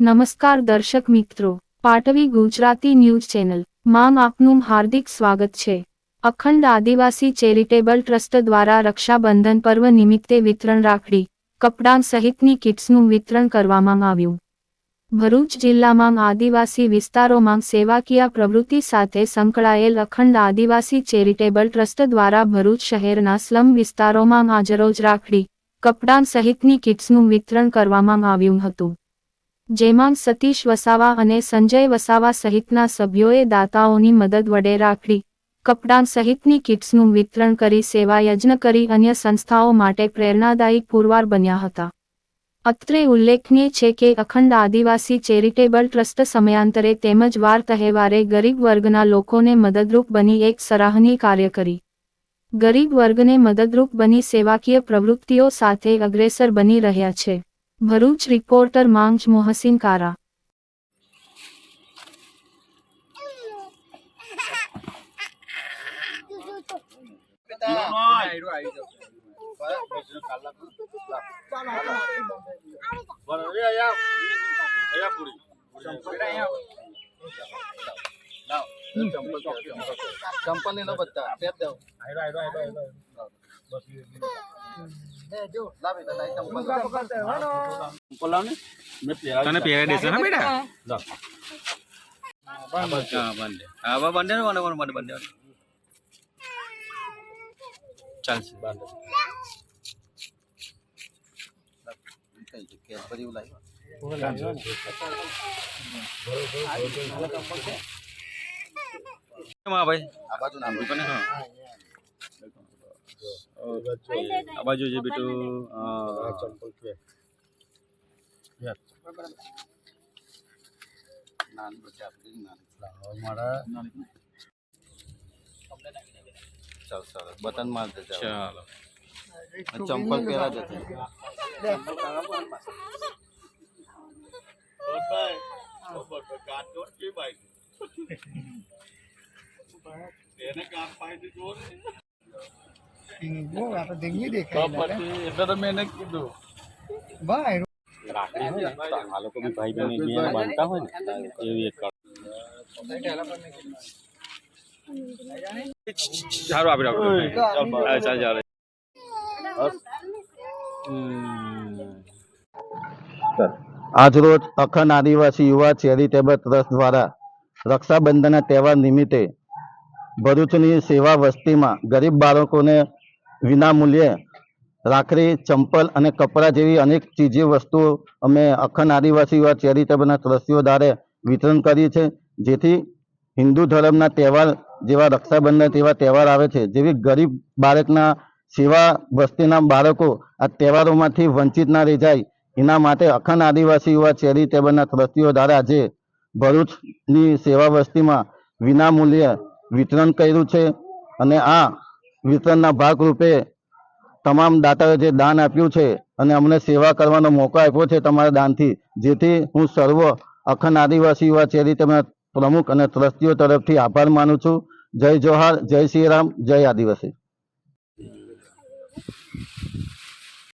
નમસ્કાર દર્શક મિત્રો, પાટવી ગુજરાતી ન્યૂઝ ચેનલ, માં આપનું હાર્દિક સ્વાગત છે. અખંડ આદિવાસી ચેરિટેબલ ટ્રસ્ટ દ્વારા રક્ષાબંધન પર્વ નિમિત્તે વિતરણ રાખડી, કપડાં સહિતની કિટ્સનું વિતરણ કરવામાં આવ્યું. ભરૂચ જિલ્લામાં આદિવાસી વિસ્તારોમાં સેવાકીય પ્રવૃત્તિ સાથે સંકળાયેલ અખંડ આદિવાસી ચેરિટેબલ ટ્રસ્ટ દ્વારા ભરૂચ શહેરના સ્લમ વિસ્તારોમાં આજરોજ રાખડી, કપડાં સહિતની કિટ્સનું વિતરણ કરવામાં આવ્યું હતું. જેમાં સતીશ વસાવા અને સંજય વસાવા સહિતના સભ્યોએ દાતાઓની મદદ વડે રાખડી, કપડાં સહિતની કિટ્સનું વિતરણ કરી સેવા યજ્ઞ કરી અન્ય સંસ્થાઓ માટે પ્રેરણાદાયી પુરવાર બન્યા હતા. અત્રે ઉલ્લેખનીય છે કે અખંડ આદિવાસી ચેરિટેબલ ટ્રસ્ટ સમયાંતરે તેમજ વાર તહેવારે ગરીબ વર્ગના લોકોને મદદરૂપ બની એક સરાહનીય કાર્ય કરી. ગરીબ વર્ગને મદદરૂપ બની સેવાકીય પ્રવૃત્તિઓ સાથે અગ્રેસર બની રહ્યા છે. ભરૂચ રિપોર્ટર માંગ મોહસિન કારા ચંપલ લઈ લો બધા તને પહેરાઈ દેશે હા બેટા? હા. મને મને બંધ. ચાલશે હા ભાઈ? આ બાજુ નામ. પણ હા આ બાજુ છે. બેટું ચાલ ચાલ. બટન માર દે ચાલો. ચંપલ પહેરા દે એટલે તો મેં એને કીધું. રાખડી હોય આ લોકો બી ભાઈ બહેન એકબીજાને બાંધતા હોય ને એવી એક સારું આપી રાખો. ચાલ ચાલ ચાલ. આજરોજ અખંડ આદિવાસી યુવા ચેરિટેબલ ટ્રસ્ટ દ્વારા રક્ષાબંધનના તહેવાર નિમિત્તે ભરૂચની સેવા વસ્તીમાં ગરીબ બાળકોને વિનામૂલ્યે રાખડી, ચંપલ અને કપડાં જેવી અનેક ચીજી વસ્તુઓ અમે અખંડ આદિવાસી યુવા ચેરિટેબલના ટ્રસ્ટીઓ દ્વારા વિતરણ કરી છે જેથી હિન્દુ ધર્મના તહેવાર જેવા રક્ષાબંધન તેવા તહેવાર આવે છે. જેવી ગરીબ બાળકના સેવા વસ્તીના બાળકો આ તહેવારોમાંથી વંચિત ના રહી જાય, એના માટે અખંડ આદિવાસી યુવા ચેરિટેબલના ટ્રસ્ટીઓ દ્વારા આજે ભરૂચની સેવા વસ્તીમાં વિનામૂલ્યે વિતરણ કર્યું છે. અને આ વિતરણના ભાગરૂપે તમામ દાતાઓએ જે દાન આપ્યું છે અને અમને સેવા કરવાનો મોકો આપ્યો છે તમારા દાનથી, જેથી હું સર્વ અખંડ આદિવાસી યુવા ચેરિટેબલના પ્રમુખ અને ટ્રસ્ટીઓ તરફથી આભાર માનું છું. જય જોહાર, જય શ્રી રામ, જય આદિવાસી.